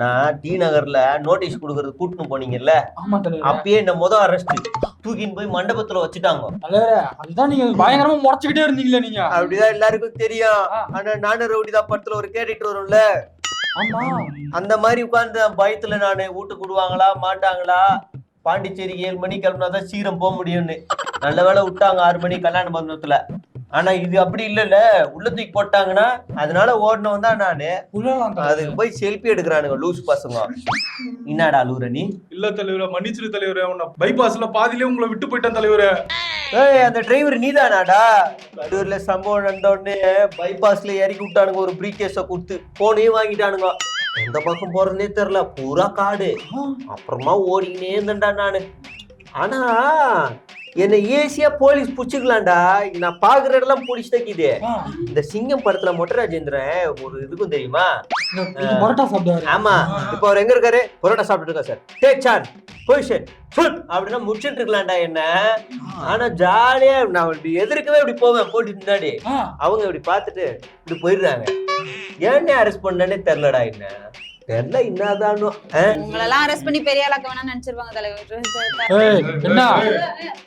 நான் டி நகர்ல நோட்டீஸ் கொடுக்கறது கூட்டின்னு போனீங்கல்ல? அப்பயே இந்த முத அரெஸ்ட் தூக்கின்னு போய் மண்டபத்துல வச்சுட்டாங்க. அதுதான் நீங்க பயங்கரமா முறைச்சுக்கிட்டே இருந்தீங்களே நீங்க. அப்படிதான் எல்லாருக்கும் தெரியும். ஆனா நானும் ரவுடிதான் படத்துல ஒரு கேட்டுட்டு வரும்ல? அந்த மாதிரி உட்கார்ந்து பயத்துல நானு வீட்டுக்கு விடுவாங்களா மாட்டாங்களா? பாண்டிச்சேரிக்கு ஏழு மணி கிளம்புனாதான் சீக்கிரம் போக முடியும்னு. நல்ல வேளை விட்டாங்க ஆறு மணி கல்யாண பந்தத்துல ஆனா இது அப்படி இல்லைல்ல. உள்ள தூக்கி போட்டாங்கன்னா அதனால ஓடினவன் தான் நானு. அதுக்கு போய் செல்ஃபி எடுக்கிறானுங்க லூஸ் பசங்க. என்னடா அழுகுற நீ? இல்ல தலைவரே மன்னிச்சிரு தலைவரே உன்னை பைபாஸ்ல பாதியிலே உங்களை விட்டு போயிட்டேன் தலைவரே. ஏய் அந்த டிரைவர் நீதானாடா? கடூர்ல சம்பவம் நடந்த உடனே பைபாஸ்ல இறக்கி விட்டானுங்க ஒரு ப்ரீ கேஸ கொடுத்து. போனையும் வாங்கிட்டானுங்க. எந்த பக்கம் போறதுனே தெரியல பூரா காடு. அப்புறமா ஓடிக்கினே இருந்தேன்டா நானு. ஆனா என்னை ஈஸியா போலீஸ் புடிச்சுக்கலாம்டா. நான் பாக்குற இடம்லாம் போலீஸ் தைக்குது இந்த சிங்கம் படத்துல மொட்டை ராஜேந்திரன் ஒரு இதுக்கும் தெரியுமா? பரோட்டா சாப்பிடுவாரு. ஆமா. இப்போ அவர் எங்க இருக்காரு? பரோட்டா சாப்பிட்டு இருக்கா sir. Take charge position food அப்படின்னா முடிச்சிட்டு இருக்கலாம்டா என்ன? ஆனா ஜாலியா நான் இப்படி எதிர்க்கவே இப்படி போவேன் போட்டு முன்னாடி. அவங்க இப்படி பார்த்துட்டு இப்படி போயிடுறாங்க. ஏன்னே அரெஸ்ட் பண்ணனே தெரிலடா என்ன? தெரியல என்னதானோ? உங்களெல்லாம் அரெஸ்ட் பண்ணி பெரிய ஆளாக்க வேணாம்னு தலைவர்.